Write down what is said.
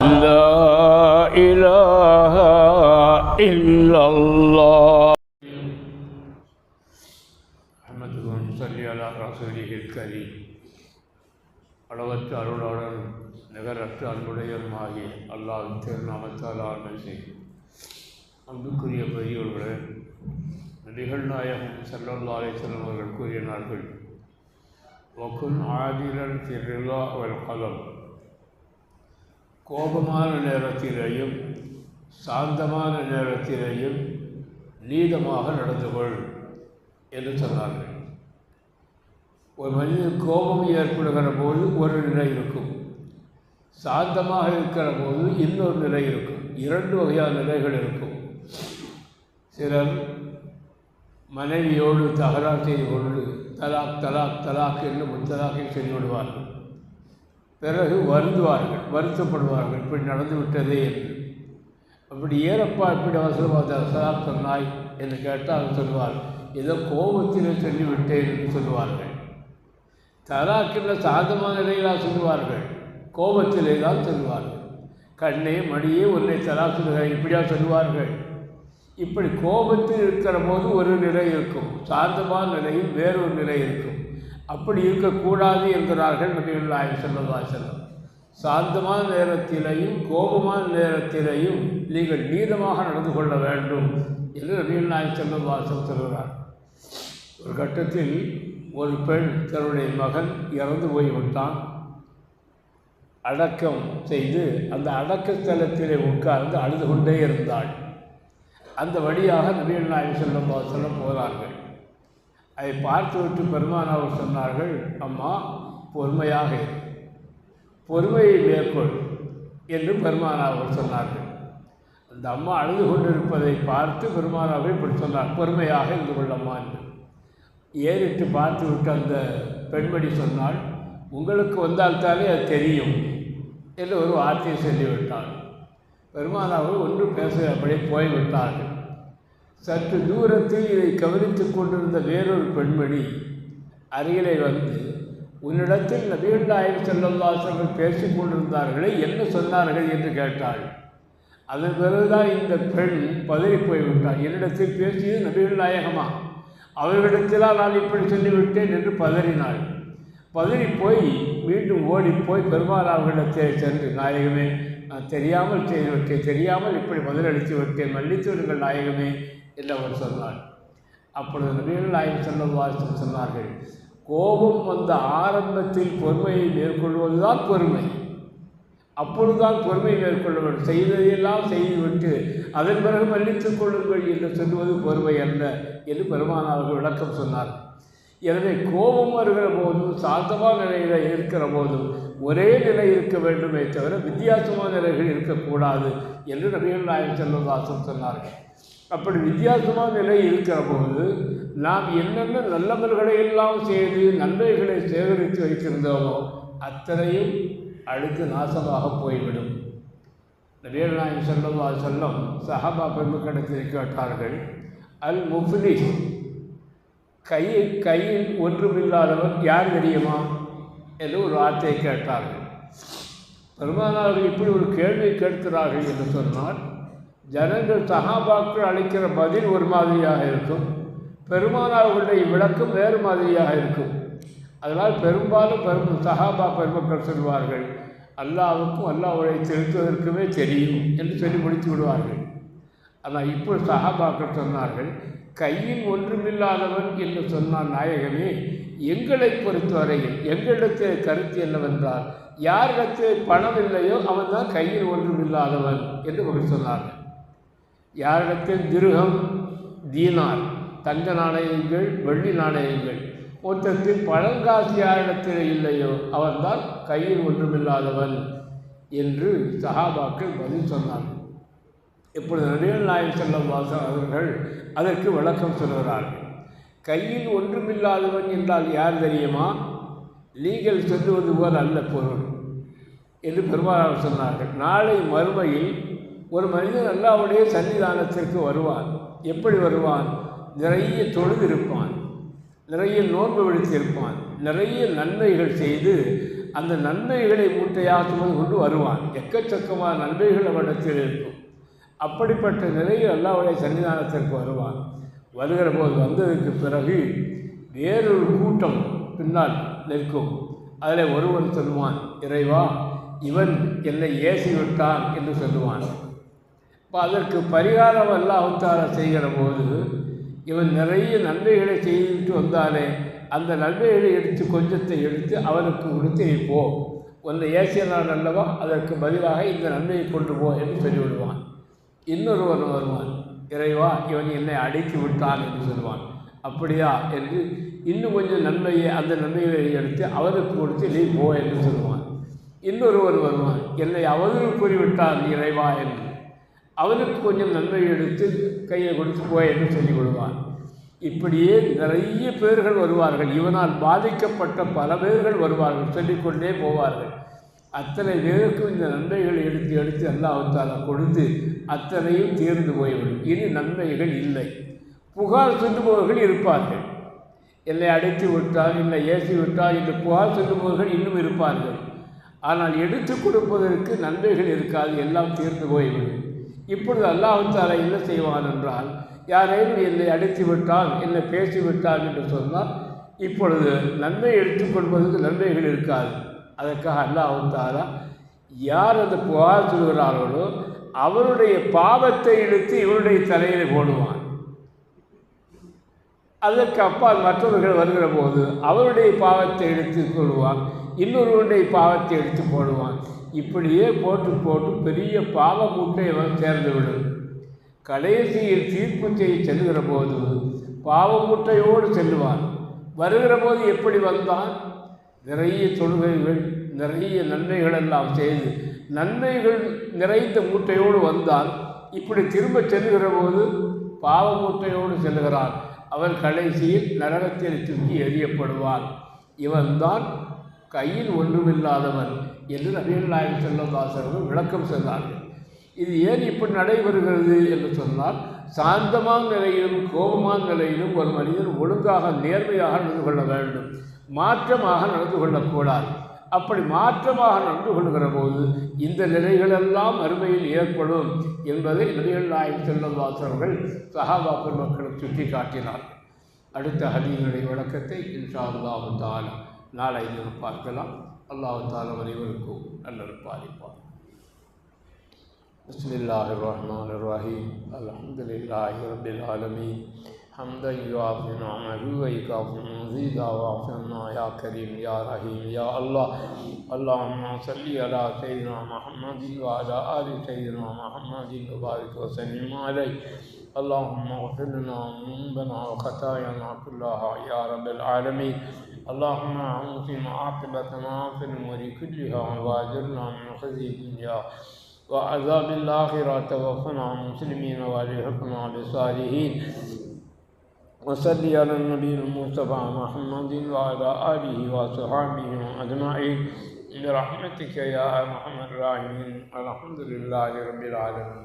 لا إله إلا الله அஹமது சொல்லி அலா ரசூலிஹில் கரீம் அளவற்ற அருளாளரும் நிகரற்ற அன்புடையருமாகி அல்லாஹ் திருநாமத்தால் ஆண்மை செய்யும் அன்புக்குரிய பெரியோர்களே நிகழ்நாயகம் செல்லல்லாலை செல்லும் அவர்கள் கூறினார்கள் ஒக்குன் ஆதிரன் திருலா அவள் கலம் கோபமான நேரத்திலேயும் சாந்தமான நேரத்திலேயும் நீதமாக நடந்து கொள் என்று சொன்னார்கள். ஒரு மனிதன் கோபம் ஏற்படுகிற போது ஒரு நிலை இருக்கும். சாந்தமாக இருக்கிற போது இன்னொரு நிலை இருக்கும். இரண்டு வகையான நிலைகள் இருக்கும். சிலர் மனைவியோடு தகராறு செய்து கொண்டு தலாக் தலாக் தலாக் என்று முத்தலாக்கை செய்து விடுவார்கள். பிறகு வருந்துவார்கள் வருத்தப்படுவார்கள் இப்படி நடந்து விட்டதே என்று. அப்படி ஏறப்பா இப்படி அவசரமாக தலாக் சொன்னாய் என்று கேட்டால் சொல்வார். ஏதோ கோபத்திலே சொல்லிவிட்டேன் என்று சொல்லுவார்கள் தலாக்கின்ற சாதமான நிலையிலாக சொல்லுவார்கள் கோபத்திலே தான் சொல்லுவார்கள் கண்ணே மடியே உன்னை தலா சொல்லுகிறேன் இப்படியா சொல்லுவார்கள் இப்படி கோபத்தில் இருக்கிற போது ஒரு நிலை இருக்கும். சாந்தமான நிலையில் வேறொரு நிலை இருக்கும். அப்படி இருக்கக்கூடாது என்கிறார்கள் நபிகள்லாய் நாயகம் செல்லவா சாந்தமான நேரத்திலேயும் கோபமான நேரத்திலேயும் நீங்கள் நீதமாக நடந்து கொள்ள வேண்டும் என்று நபிகள்லாய் நாயகம் செல்லவா சொல்கிறார். ஒரு கட்டத்தில் ஒரு பெண் தன்னுடைய மகன் இறந்து போய்விட்டான். அடக்கம் செய்து அந்த அடக்க ஸ்தலத்திலே உட்கார்ந்து அழுது கொண்டே இருந்தாள். அந்த வழியாக நபிகள் நாயகம் செல்லம் செல்லம் போகிறார்கள். அதை பார்த்துவிட்டு பெருமான் அவர் சொன்னார்கள் அம்மா பொறுமையாக பொறுமையை மேற்கொள் என்று பெருமான் அவர் சொன்னார்கள். அந்த அம்மா அழுது கொண்டிருப்பதை பார்த்து பெருமான் அவர் இப்படி சொன்னார் பொறுமையாக இருந்து கொள்ளம்மா என்று. ஏறிட்டு பார்த்து விட்டு அந்த பெண்மணி சொன்னால் உங்களுக்கு வந்தால்தானே அது தெரியும் என்று ஒரு வார்த்தையை சொல்லிவிட்டார் பெருமான் ஒன்று ஒன்றும் பேச அப்படியே போய்விட்டார்கள். சற்று தூரத்தில் இதை கவனித்துக் கொண்டிருந்த வேறொரு பெண்மணி அருகிலே வந்து உன்னிடத்தில் நபிகண்டாயம் செல்லல்லாசர்கள் பேசிக் கொண்டிருந்தார்களே என்ன சொன்னார்கள்? என்று கேட்டாள். அதன் பிறகுதான் இந்த பெண் பதறி போய்விட்டாள். என்னிடத்தில் பேசியது நபிகள் நாயகமா? அவர்களிடத்திலா நான் இப்படி சொல்லிவிட்டேன்? என்று பதறினாள். பதறி போய் மீண்டும் ஓடி போய் பெருமாள் அவர்களிடத்தே சென்று நாயகமே நான் தெரியாமல் செய்துவிட்டேன் தெரியாமல் இப்படி பதிலளித்து விட்டேன் மன்னித்து விடுங்கள் நாயகமே என்று அவர் சொன்னார்? அப்பொழுது நபிகள் நாயகம் செல்லம் சொன்னார்கள் கோபம் வந்த ஆரம்பத்தில் பொறுமையை மேற்கொள்வதுதான் பொறுமை. அப்பொழுதுதான் பொறுமை மேற்கொள்ள வேண்டும். செய்ததையெல்லாம் செய்துவிட்டு அதன் பிறகு மன்னித்துக் கொள்ளுங்கள் என்று சொல்லுவது பொறுமை அல்ல என்று பெருமான் அவர்கள் விளக்கம் சொன்னார். எனவே கோபம் வருகிற போதும் சாந்தமான நிலையில் இருக்கிற போதும் ஒரே நிலை இருக்க வேண்டுமே தவிர வித்தியாசமான நிலைகள் இருக்கக்கூடாது என்று நபிகள் நாயகம் செல்வதாசன் சொன்னார்கள். அப்படி வித்தியாசமான நிலை இருக்கிற போது நாம் என்னென்ன நல்லவர்களை எல்லாம் செய்து நன்மைகளை சேகரித்து வைத்திருந்தோமோ அத்தனையும் அழுத்து நாசமாக போய்விடும். நபிகள் நாயகம் செல்லவா செல்லம் சஹாபா பெருமக்கடத்தில் கேட்டார்கள் அல் முஃப்லிஸ் கையில் கையில் ஒன்றுமில்லாதவன் யார் தெரியுமா? என்று ஒரு வார்த்தையை கேட்டார்கள். பெருமானார்கள் இப்படி ஒரு கேள்வி கேட்கிறார்கள் என்று சொன்னால் ஜனங்கள் சகாபாக்கள் அளிக்கிற பதில் ஒரு மாதிரியாக இருக்கும். பெருமானார்களுடைய விளக்கம் வேறு மாதிரியாக இருக்கும். அதனால் பெரும்பாலும் பெரும் சகாபா பெருமக்கள் சொல்வார்கள் அல்லாவுக்கும் அல்லாவுடைய செலுத்துவதற்குமே தெரியும் என்று சொல்லி முடித்து விடுவார்கள். ஆனால் இப்போ சகாபாக்கள் சொன்னார்கள் கையில் ஒன்றுமில்லாதவன் என்று சொன்னான் நாயகமே எங்களை பொறுத்தவரையில் எங்களிடத்தில் கருத்து என்னவென்றால் யாரிடத்தில் பணம் இல்லையோ அவன் தான் கையில் ஒன்றுமில்லாதவன் என்று ஒரு சொன்னார்கள். யாரிடத்தில் திருகம் தீனார் தங்க நாணயங்கள் வெள்ளி நாணயங்கள். ஒருத்தருக்கு பழங்காசு யாரிடத்தில் இல்லையோ அவன்தான் கையில் ஒன்றுமில்லாதவன் என்று சஹாபாக்கள் பதில் சொன்னார்கள் இப்பொழுது நடிகர் நாயகம் செல்லம் வாசன் அவர்கள் அதற்கு விளக்கம் சொல்கிறார்கள் கையில் ஒன்றுமில்லாதவன் என்றால் யார் தெரியுமா? நீங்கள் சொல்லுவது போல் அல்ல பொருள் என்று பெருமாள் சொன்னார்கள். நாளை மறுமையில் ஒரு மனிதன் அல்லாவுடைய சன்னிதானத்திற்கு வருவான். எப்படி வருவான்? நிறைய தொழுது இருப்பான் நிறைய நோன்பு விழித்திருப்பான் நிறைய நன்மைகள் செய்து அந்த நன்மைகளை மூட்டையாக கொண்டு வருவான். எக்கச்சக்கமான நன்மைகள் அவனிடத்தில் இருக்கும். அப்படிப்பட்ட நிலையில் அல்லாவுடைய சன்னிதானத்திற்கு வருவான். வருகிற போது வந்ததுக்கு பிறகு வேறொரு கூட்டம் பின்னால் நிற்கும். அதில் ஒருவன் சொல்லுவான் இறைவா இவன் என்னை ஏசி விட்டான் என்று சொல்லுவான். இப்போ அதற்கு பரிகாரம் அல்லாஹால செய்கிற போது இவன் நிறைய நன்மைகளை செய்துட்டு வந்தாலே அந்த நன்மைகளை எடுத்து கொஞ்சத்தை எடுத்து அவனுக்கு கொடுத்து போ. உன்னை ஏசியனால் அல்லவா? அதற்கு பதிலாக இந்த நன்மையை கொண்டு போ என்று சொல்லிவிடுவான். இன்னொருவன் வருவான். இறைவா இவன் என்னை அடைத்து விட்டான் என்று சொல்லுவான் அப்படியா என்று இன்னும் கொஞ்சம் நன்மையை அந்த நன்மைகளை எடுத்து அவருக்கு கொடுத்து நீ போ என்று சொல்லுவான் இன்னொருவர் வருவான். என்னை அவதூறு கூறிவிட்டான் இறைவா என்று. அவனுக்கு கொஞ்சம் நன்மை எடுத்து கையை கொடுத்து போய் என்று சொல்லிக் கொடுவான் இப்படியே நிறைய பேர்கள் வருவார்கள். இவனால் பாதிக்கப்பட்ட பல பேர்கள் வருவார்கள். சொல்லிக்கொண்டே போவார்கள். அத்தனை பேருக்கும் இந்த நன்மைகளை எடுத்து எடுத்து அல்லாஹால கொடுத்து அத்தனையும் தீர்ந்து போய்விடும். இனி நன்மைகள் இல்லை. புகார் சொல்லுபவர்கள் இருப்பார்கள். இல்லை அடைத்து விட்டால் இல்லை ஏசி விட்டால் என்று புகார் சொல்லுபவர்கள் இன்னும் இருப்பார்கள். ஆனால் எடுத்து கொடுப்பதற்கு நன்மைகள் இருக்காது. எல்லாம் தீர்ந்து போய்விடும். இப்பொழுது அல்லாஹால என்ன செய்வான் என்றால் யாரேனும் என்னை அடித்து விட்டான் என்னை பேசிவிட்டால் என்று சொன்னால் இப்பொழுது நன்மை எடுத்துக்கொள்வதற்கு நன்மைகள் இருக்காது. அதற்காக அல்லாஹாலா யார் அந்த புகார் சொல்கிறார்களோ அவருடைய பாவத்தை இழுத்து இவருடைய தலையில் போடுவான். அதற்கு அப்பால் மற்றவர்கள் வருகிற போது அவருடைய பாவத்தை எடுத்து கொள்வான் இன்னொருவருடைய பாவத்தை எடுத்து போடுவான். இப்படியே போட்டு போட்டு பெரிய பாவ மூட்டை சேர்ந்து சேர்ந்துவிடும் கடைசியில் தீர்ப்பு செய்ய செல்கிற போது பாவ மூட்டையோடு செல்லுவான். வருகிற போது எப்படி வந்தான்? நிறைய தொழுகைகள் நிறைய நன்மைகள் எல்லாம் செய்து நன்மைகள் நிறைந்த மூட்டையோடு வந்தால் இப்படி திரும்ப செல்கிற போது பாவ மூட்டையோடு செல்கிறான். அவன் கடைசியில் நரகத்தில் தூக்கி எறியப்படுவான். இவன்தான் கையில் ஒன்றுமில்லாதவன் என்று நபிகள் நாயகம் செல்லதாசர்கள் விளக்கம் சொன்னார்கள் இது ஏன் இப்படி நடைபெறுகிறது என்று சொன்னால் சாந்தமான நிலையிலும் கோபமான நிலையிலும் ஒரு மனிதன் ஒழுங்காக நேர்மையாக நடந்து கொள்ள வேண்டும். மாற்றமாக நடந்து கொள்ளக்கூடாது. அப்படி மாற்றமாக நடந்து கொள்கிற போது இந்த நிலைகளெல்லாம் அருமையில் ஏற்படும் என்பதை நபிகள் நாயகம் செல்லும் வாசகர்கள் சஹாபா பெருமக்களும் சுட்டி காட்டினார் அடுத்த ஹதீனுடைய விளக்கத்தை இன்ஷா அல்லாஹு தாலா நாளை தினம் பார்க்கலாம் அல்லாஹு தாலா அனைவருக்கும் நல்ல பாதிப்பார் بسم الله الرحمن الرحيم الحمد لله رب العالمين حمدا يوافي نعمه ويكافئ مزيدا واعفنا يا كريم يا رحيم يا الله اللهم صل على سيدنا محمد وعلى ال سيدنا محمد وبارك وسلم عليه اللهم اغفر لنا ذنوبنا وخطايانا كلها يا رب العالمين اللهم اعوذ عاقبتنا في الأمور كلها واجرنا من خزي الدنيا وعذاب الآخرة توفنا مسلمين والحقنا بالصالحين وصل على النبي المصطفى محمد وعلى آله وصحبه أجمعين. برحمتك يا أرحم الراحمين. الحمد لله رب العالمين.